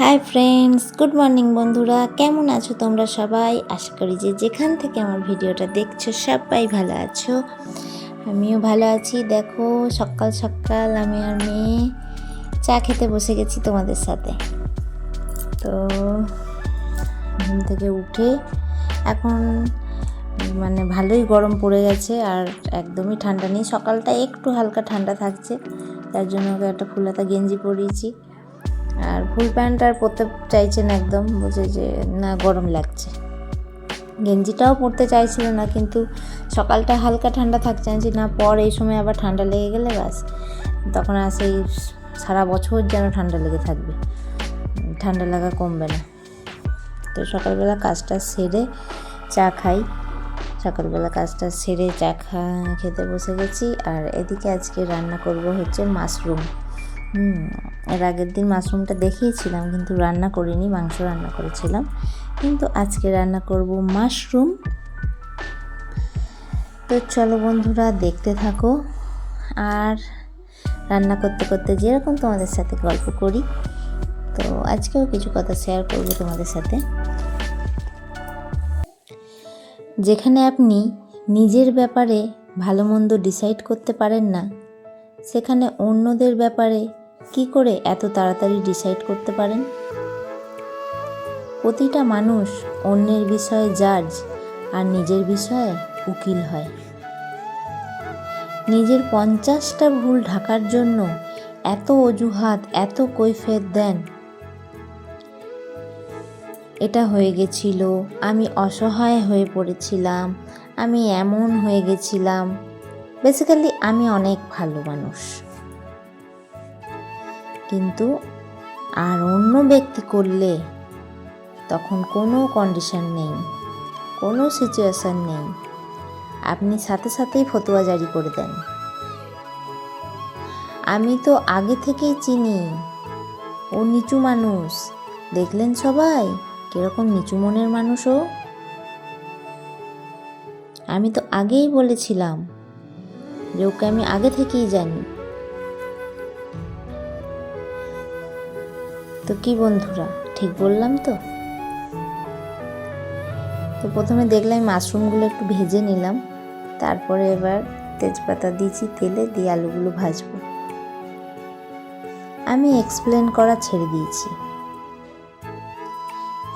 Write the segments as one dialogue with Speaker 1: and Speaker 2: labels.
Speaker 1: Hi friends good morning বন্ধুরা। কেমন আছো তোমরা সবাই? আশা করি যে যেখান থেকে আমার ভিডিওটা দেখছ সবাই ভালো আছো। আমিও ভালো আছি। দেখো, সকাল সকাল আমি আর মেয়ে চা খেতে বসে গেছি তোমাদের সাথে। তো ঘুম থেকে উঠে এখন মানে ভালোই গরম পড়ে গেছে আর একদমই ঠান্ডা নেই। সকালটা একটু হালকা ঠান্ডা থাকছে, তার জন্য ওকে একটা ফুলাতা গেঞ্জি পরিয়েছি। আর ফুল প্যান্ট আর পরতে চাইছে না একদম বলছে যে না গরম লাগছে। গেঞ্জিটাও পরতে চাইছিল না, কিন্তু সকালটা হালকা ঠান্ডা থাকছে যে না, পর এই সময় আবার ঠান্ডা লেগে গেলে ব্যাস। তখন আর সেই সারা বছর যেন ঠান্ডা লেগে থাকবে। ঠান্ডা লাগা কমবে না। তো সকালবেলা কাজটা সেরে চা খাই। সকালবেলা কাজটা সেরে চা খা, খেতে বসে গেছি। আর এদিকে আজকে রান্না করব হচ্ছে মাশরুম। হুম, এর আগের দিন মাশরুমটা দেখিয়েছিলাম, কিন্তু রান্না করিনি, মাংস রান্না করেছিলাম। কিন্তু আজকে রান্না করব মাশরুম। তো চলো বন্ধুরা, দেখতে থাকো। আর রান্না করতে করতে যেরকম তোমাদের সাথে গল্প করি, তো আজকেও কিছু কথা শেয়ার করব তোমাদের সাথে। যেখানে আপনি নিজের ব্যাপারে ভালো মন্দ ডিসাইড করতে পারেন না, সেখানে অন্যদের ব্যাপারে কি করে এত তাড়াতাড়ি ডিসাইড করতে পারেন? প্রতিটা মানুষ অন্যের বিষয়ে জাজ আর নিজের বিষয়ে উকিল হয়। নিজের পঞ্চাশটা ভুল ঢাকার জন্য এত অজুহাত, এত কৈফিয়ত দেন। এটা হয়ে গেছিল, আমি অসহায় হয়ে পড়েছিলাম, আমি এমন হয়ে গেছিলাম। বেসিক্যালি আমি অনেক ভালো মানুষ। কিন্তু আর অন্য ব্যক্তি করলে তখন কোনো কন্ডিশন নেই, কোনো সিচুয়েশান নেই। আপনি সাথে সাথেই ফতোয়া জারি করে দেন। আমি তো আগে থেকেই চিনি, ও নিচু মানুষ। দেখলেন সবাই? কীরকম নিচু মনের মানুষ ও? আমি তো আগেই বলেছিলাম যে ওকে আমি আগে থেকেই জানি। তো কি বন্ধুরা, ঠিক বললাম তো? তো প্রথমে দেখলাম মাশরুমগুলো একটু ভেজে নিলাম, তারপরে এবার তেজপাতা দিয়েছি, তেলে দিয়ে আলুগুলো ভাজবো। আমি এক্সপ্লেন করা ছেড়ে দিয়েছি।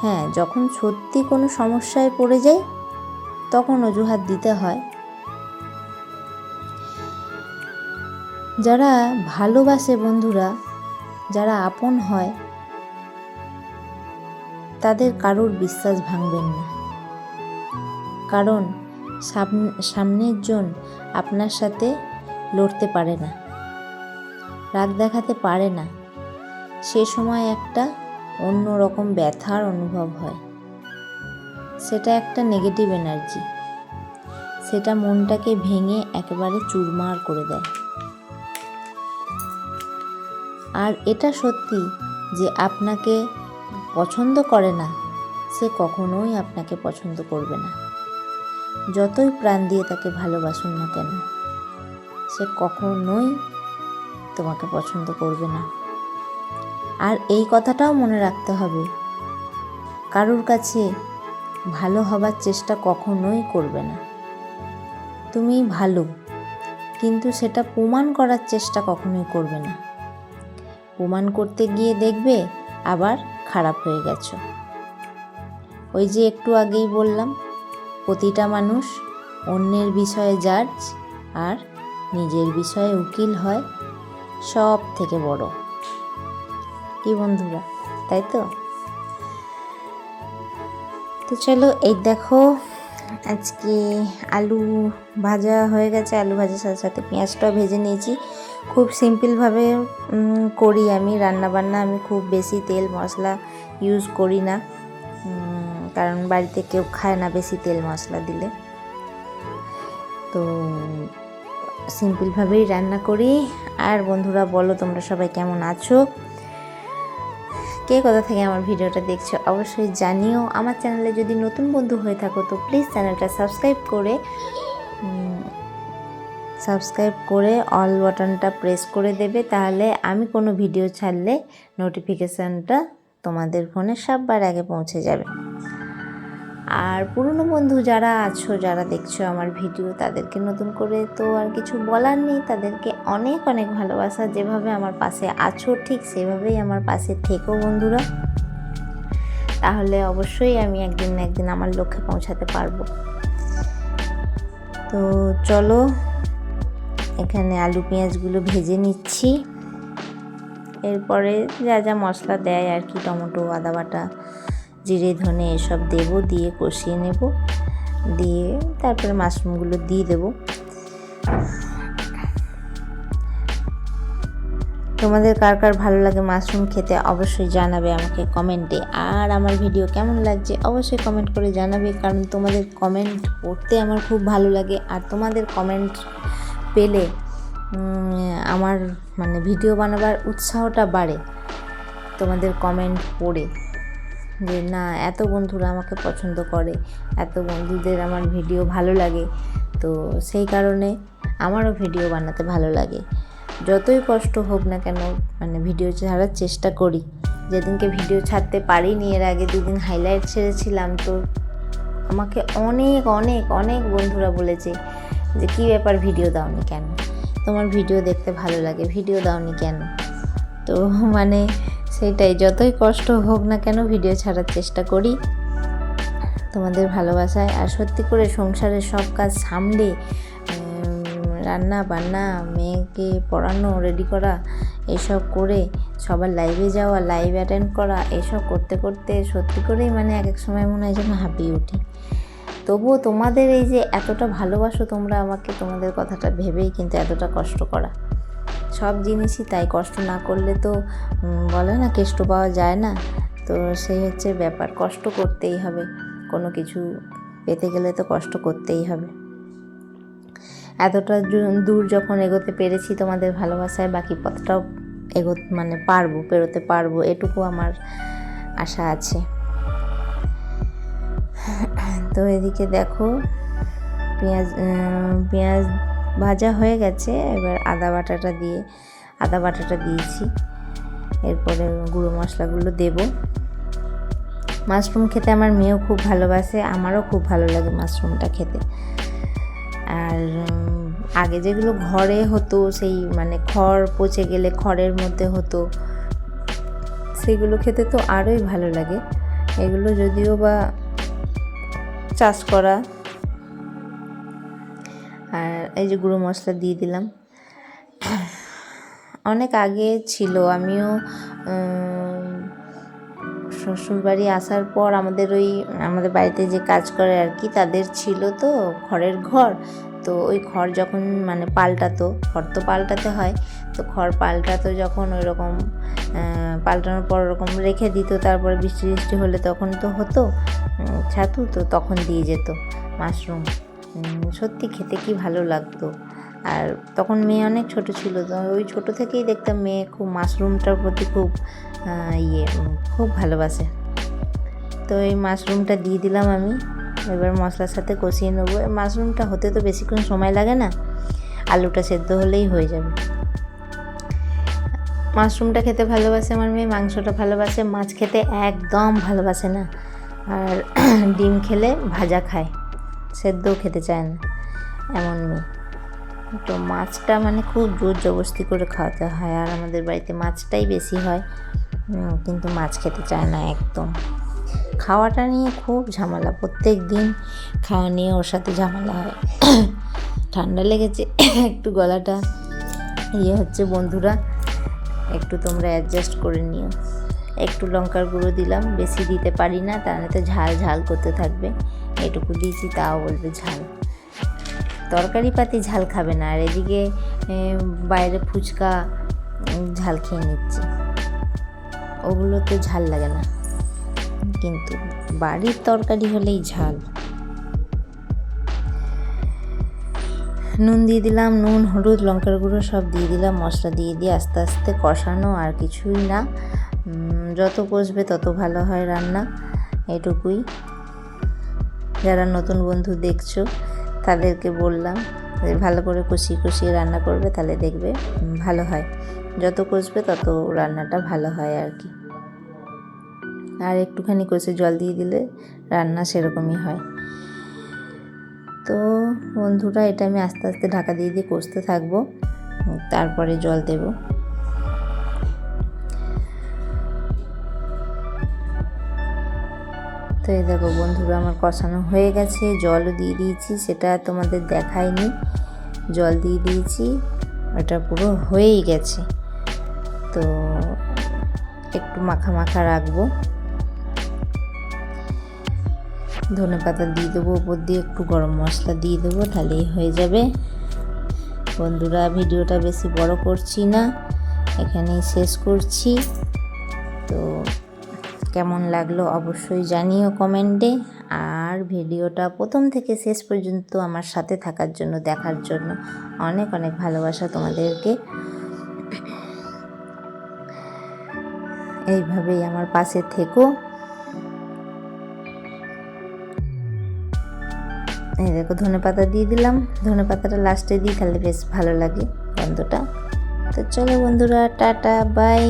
Speaker 1: হ্যাঁ যখন সত্যি কোনো সমস্যায় পড়ে যাই, তখন অজুহাত দিতে হয়। যারা ভালোবাসে বন্ধুরা, যারা আপন হয় তাদের কারোর বিশ্বাস ভাঙবেন না। কারণ সামনের জন আপনার সাথে লড়তে পারে না। রাগ দেখাতে পারে না। সে সময় একটা অন্য রকম ব্যথার অনুভব হয়। সেটা একটা নেগেটিভ এনার্জি সেটা মনটাকে ভেঙে একেবারে চুরমার করে দেয়। আর এটা সত্যি যে আপনাকে পছন্দ করে না, সে কখনোই আপনাকে পছন্দ করবে না। যতই প্রাণ দিয়ে তাকে ভালোবাসুন না কেন, সে কখনোই তোমাকে পছন্দ করবে না। আর এই কথাটাও মনে রাখতে হবে, কারোর কাছে ভালো হবার চেষ্টা কখনোই করবে না। তুমি ভালো, কিন্তু সেটা প্রমাণ করার চেষ্টা কখনোই করবে না। প্রমাণ করতে গিয়ে দেখবে আবার খারাপ হয়ে গেছো। ওই যে একটু আগেই বললাম, প্রতিটা মানুষ অন্যের বিষয়ে জাজ আর নিজের বিষয়ে উকিল হয় সব থেকে বড়। কি বন্ধুরা, তাই তো? তো চলো, এই দেখো, আজকে আলু ভাজা হয়ে গেছে। আলু ভাজার সাথে সাথে পেঁয়াজটাও ভেজে নিয়েছি। খুব সিম্পলভাবে করি আমি। রান্নাবান্না আমি খুব বেশি তেল মশলা ইউজ করি না। কারণ বাড়িতে কেউ খায় না বেশি তেল মশলা দিলে। তো সিম্পলভাবেই রান্না করি। আর বন্ধুরা, বলো তোমরা সবাই কেমন আছো? কে কোথা থেকে আমার ভিডিওটা দেখছ অবশ্যই জানিও। আমার চ্যানেলে যদি নতুন বন্ধু হয়ে থাকো, তো প্লিজ চ্যানেলটা সাবস্ক্রাইব করে সাবস্ক্রাইব করে অল বাটনটা প্রেস করে দেবে, তাহলে আমি কোনো ভিডিও ছাড়লে নোটিফিকেশানটা তোমাদের ফোনে সববার আগে পৌঁছে যাবে। আর পুরনো বন্ধু যারা আছো, যারা দেখছ আমার ভিডিও, তাদেরকে নতুন করে তো আর কিছু বলার নেই। তাদেরকে অনেক অনেক ভালোবাসা। যেভাবে আমার পাশে আছো, ঠিক সেভাবেই আমার পাশে থেকো বন্ধুরা। তাহলে অবশ্যই আমি একদিন না একদিন আমার লক্ষ্যে পৌঁছাতে পারব। তো চলো এখানে আলু পেঁয়াজগুলো ভেজে নিচ্ছি। এরপরে যা যা মশলা দেয় আর কি, টমেটো, আদা বাটা, জিরে, ধনে এসব দেব, দিয়ে কষিয়ে নেব। দিয়ে তারপরে মাশরুমগুলো দিয়ে দেব। তোমাদের কার কার ভালো লাগে মাশরুম খেতে অবশ্যই জানাবে আমাকে কমেন্টে। আর আমার ভিডিও কেমন লাগছে অবশ্যই কমেন্ট করে জানাবে, কারণ তোমাদের কমেন্ট পড়তে আমার খুব ভালো লাগে। আর তোমাদের কমেন্ট পেলে আমার মানে ভিডিও বানাবার উৎসাহটা বাড়ে তোমাদের কমেন্ট পড়ে যে, না, এত বন্ধুরা আমাকে পছন্দ করে, এত বন্ধুদের আমার ভিডিও ভালো লাগে। তো সেই কারণে আমারও ভিডিও বানাতে ভালো লাগে। যতই কষ্ট হোক না কেন মানে ভিডিও ছাড়ার চেষ্টা করি। যেদিনকে ভিডিও ছাড়তে পারিনি, এর আগে দুদিন হাইলাইট ছেড়েছিলাম, তো আমাকে অনেক অনেক অনেক বন্ধুরা বলেছে যে, কী ব্যাপার ভিডিও দাওনি কেন? তোমার ভিডিও দেখতে ভালো লাগে, ভিডিও দাওনি কেন? তো মানে সেটাই, যতই কষ্ট হোক না কেন ভিডিও ছাড়ার চেষ্টা করি। তোমাদের ভালোবাসায় আর সত্যি করে সংসারের সব কাজ সামলে রান্না বান্না, মেয়েকে পড়ানো রেডি করা, এসব করে, সবার লাইভে যাওয়া লাইভ অ্যাটেন্ড করা, এসব করতে করতে সত্যি করেই মানে এক এক সময় মনে হয় যেন হাঁপিয়ে উঠি। তবুও তোমাদের এই যে এতটা ভালোবাসো তোমরা আমাকে তোমাদের কথাটা ভেবেই কিন্তু এতটা কষ্ট করা। সব জিনিসই তাই, কষ্ট না করলে তো বলে না কেষ্ট পাওয়া যায় না। তো সেই হচ্ছে ব্যাপার, কষ্ট করতেই হবে। কোনো কিছু পেতে গেলে তো কষ্ট করতেই হবে। এতটা দূর যখন এগোতে পেরেছি তোমাদের ভালোবাসায়, বাকি পথটাও এগো মানে পারব, পেরোতে পারব, এটুকু আমার আশা আছে। তো এদিকে দেখো পেঁয়াজ পেঁয়াজ ভাজা হয়ে গেছে। এবার আদা বাটাটা দিয়ে, আদা বাটাটা দিয়েছি। এরপরে গুঁড়ো মশলাগুলো দেব। মাশরুম খেতে আমার মেয়েও খুব ভালোবাসে, আমারও খুব ভালো লাগে মাশরুমটা খেতে। আর আগে যেগুলো ঘরে হতো, সেই মানে খড় পচে গেলে খড়ের মধ্যে হতো, সেগুলো খেতে তো আরোই ভালো লাগে। এগুলো যদিও বা চাষ করা। আর এই যে গুঁড়ো মশলা দিয়ে দিলাম। অনেক আগে ছিল, আমিও শ্বশুরবাড়ি আসার পর আমাদের ওই, আমাদের বাড়িতে যে কাজ করে আর কি, তাদের ছিল তো ঘরের ঘর। তো ওই খড় যখন মানে পাল্টাতো, খড় তো পাল্টাতে হয়, তো খড় পাল্টাতো যখন ওই রকম পাল্টানোর পর ওরকম রেখে দিত, তারপরে বৃষ্টি বৃষ্টি হলে তখন তো হতো ছাতু, তো তখন দিয়ে যেত মাশরুম। সত্যি খেতে কি ভালো লাগতো। আর তখন মেয়ে অনেক ছোট ছিল, তো ওই ছোট থেকেই দেখতাম মেয়ে খুব মাশরুমটার প্রতি খুব ইয়ে খুব ভালোবাসে। তো এই মাশরুমটা দিয়ে দিলাম আমি এবার মশলার সাথে কষিয়ে নেব। মাশরুমটা হতে তো বেশিক্ষণ সময় লাগে না, আলুটা সেদ্ধ হলেই হয়ে যাবে। মাশরুমটা খেতে ভালোবাসে আমার মেয়ে, মাংসটা ভালোবাসে, মাছ খেতে একদম ভালোবাসে না। আর ডিম খেলে ভাজা খায়, সেদ্ধও খেতে চায় না, এমন মেয়ে। তো মাছটা মানে খুব জোর জবস্তি করে খাওয়াতে হয়, আর আমাদের বাড়িতে মাছটাই বেশি হয়। কিন্তু মাছ খেতে চায় না একদম। খাওয়াটা নিয়ে খুব ঝামেলা। প্রত্যেক দিন খাওয়া নিয়ে ওর সাথে ঝামেলা হয়। ঠান্ডা লেগেছে। একটু গলাটা ইয়ে হচ্ছে বন্ধুরা, একটু তোমরা অ্যাডজাস্ট করে নিও। একটু লঙ্কার গুঁড়ো দিলাম, বেশি দিতে পারি না, তাহলে তো ঝাল ঝাল করতে থাকবে। এটুকু দিয়েছি, তাও বলবে ঝাল। তরকারি পাতি ঝাল খাবে না, আর এদিকে বাইরে ফুচকা ঝাল খেয়ে নিচ্ছে। ওগুলো তো ঝাল লাগে না। কিন্তু বাড়ির তরকারি হলেই ঝাল। নুন দিয়ে দিলাম, নুন, হলুদ, লঙ্কার গুঁড়ো সব দিয়ে দিলাম, মশলা দিয়ে দিয়ে আস্তে আস্তে কষানো আর কিছুই না। যত কষবে তত ভালো হয় রান্না, এটুকুই। যারা নতুন বন্ধু দেখছ, তাদেরকে বললাম ভালো করে কষিয়ে কষিয়ে রান্না করবে, তাহলে দেখবে ভালো হয়। যত কষবে তত রান্নাটা ভালো হয় আর কি। আর একটুখানি কষে জল দিয়ে দিলে রান্না সেরকমই হয়। তো বন্ধুরা, এটা আমি আস্তে আস্তে ঢাকা দিয়ে দিয়ে কষতে থাকব। তারপরে জল দেব। তো এই দেখো বন্ধুরা, আমার কষানো হয়ে গেছে। জলও দিয়ে দিয়েছি, সেটা তোমাদের দেখায়নি জল দিয়ে দিয়েছি ওটা পুরো হয়েই গেছে। তো একটু মাখা মাখা রাখব। ধনে পাতা দিয়ে দেবো উপর দিয়ে একটু গরম মশলা দিয়ে দেবো, তাহলেই হয়ে যাবে। বন্ধুরা, ভিডিওটা বেশি বড় করছি না, এখানেই শেষ করছি। তো কেমন লাগল অবশ্যই জানিও কমেন্টে, আর ভিডিওটা প্রথম থেকে শেষ পর্যন্ত আমার সাথে থাকার জন্য, দেখার জন্য অনেক অনেক ভালোবাসা তোমাদেরকে। এইভাবেই আমার পাশে থেকো। এই দেখো ধনে পাতা দিয়ে দিলাম। ধনে পাতাটা লাস্টে দিই তাহলে বেশ ভালো লাগে গন্ধটা। তো চলো বন্ধুরা, টাটা বাই